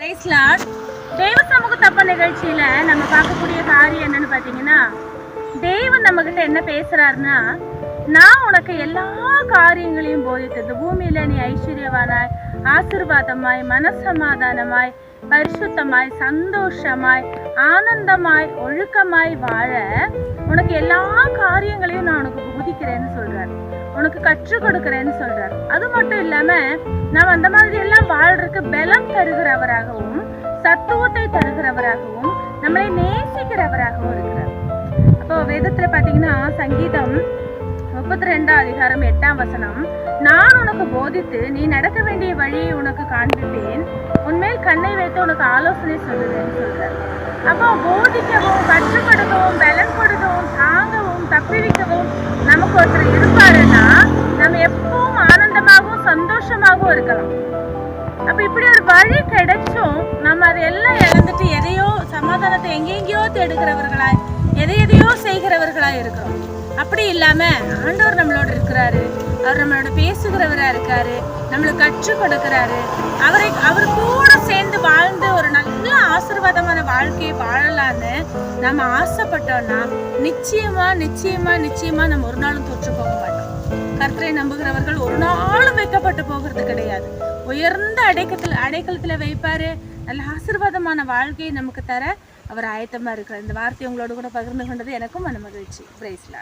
தெய்வ சமூக தப்ப நிகழ்ச்சியில நம்ம பார்க்கக்கூடிய காரியம் என்னன்னு பார்த்தீங்கன்னா தெய்வம் நம்ம கிட்ட என்ன பேசுறாருன்னா நான் உனக்கு எல்லா காரியங்களையும் போதித்து இந்த பூமியில நீ ஐஸ்வர்யவானாய் ஆசிர்வாதமாய் மனசமாதானமாய் பரிசுத்தமாய் சந்தோஷமாய் ஆனந்தமாய் ஒழுக்கமாய் வாழ உனக்கு எல்லா காரியங்களையும் நான் உனக்கு புதிக்கிறேன்னு சொல்றாரு. உனக்கு கற்றுக் கொடுக்கிறேன்னு சொல்றாரு. அது மட்டும் இல்லாம நாம் அந்த மாதிரி எல்லாம் வாழ்றதுக்கு பலம் தருகிறவராகவும் சத்துவத்தை தருகிறவராகவும் நம்மளை நேசிக்கிறவராகவும் இருக்கிறார். அப்போ வேதத்துல பாத்தீங்கன்னா அதிகாரம் எட்டாம் வசனம். நான் உனக்கு போதித்து நீ நடக்க வேண்டிய வழியை உனக்கு காண்பிப்பேன். உன்மேல் கண்ணை வைத்து உனக்கு ஆலோசனை சொல்லுவேன்னு சொல்றாரு. அப்போ போதிக்கவும் கற்றுப்படுத்தவும் கொடுக்கவும் பலன் கொடுக்கவும் தாங்கவும் தப்பிவிக்கவும் நமக்கு ஒருத்தர் இருப்பாருன்னா நம்ம எப்பவும் ஆனந்தமாகவும் சந்தோஷமாகவும் இருக்கலாம். அப்ப இப்படி ஒரு வழி கிடைச்சும் நம்ம அதை எல்லாம் இழந்துட்டு எதையோ சமாதானத்தை எங்கெங்கேயோ தேடுகிறவர்களாய் எதை எதையோ செய்கிறவர்களாய் இருக்கிறோம். அப்படி இல்லாம ஆண்டவர் நம்மளோட இருக்கிறாரு. அவர் நம்மளோட பேசுகிறவரா இருக்காரு. நம்மளுக்கு கற்றுக் கொடுக்கிறாரு. அவரை அவர் கூட சேர்ந்து வாழ்ந்து ஒரு நல்ல ஆசீர்வாதமான வாழ்க்கையை வாழலான்னு நம்ம ஆசைப்பட்டோம்னா நிச்சயமா நிச்சயமா நிச்சயமா நம்ம ஒரு நாளும் தோற்று போக மாட்டோம். கர்த்தரை நம்புகிறவர்கள் ஒரு நாளும் வைக்கப்பட்டு போகிறது கிடையாது. உயர்ந்த அடைக்கத்தில் அடைக்கலத்துல வைப்பாரு. நல்ல ஆசீர்வாதமான வாழ்க்கையை நமக்கு தர அவர் ஆயத்தமா இருக்கிறார். இந்த வார்த்தை உங்களோட கூட பகிர்ந்து கொண்டது எனக்கும் மன மகிழ்ச்சி பிரைஸ்லா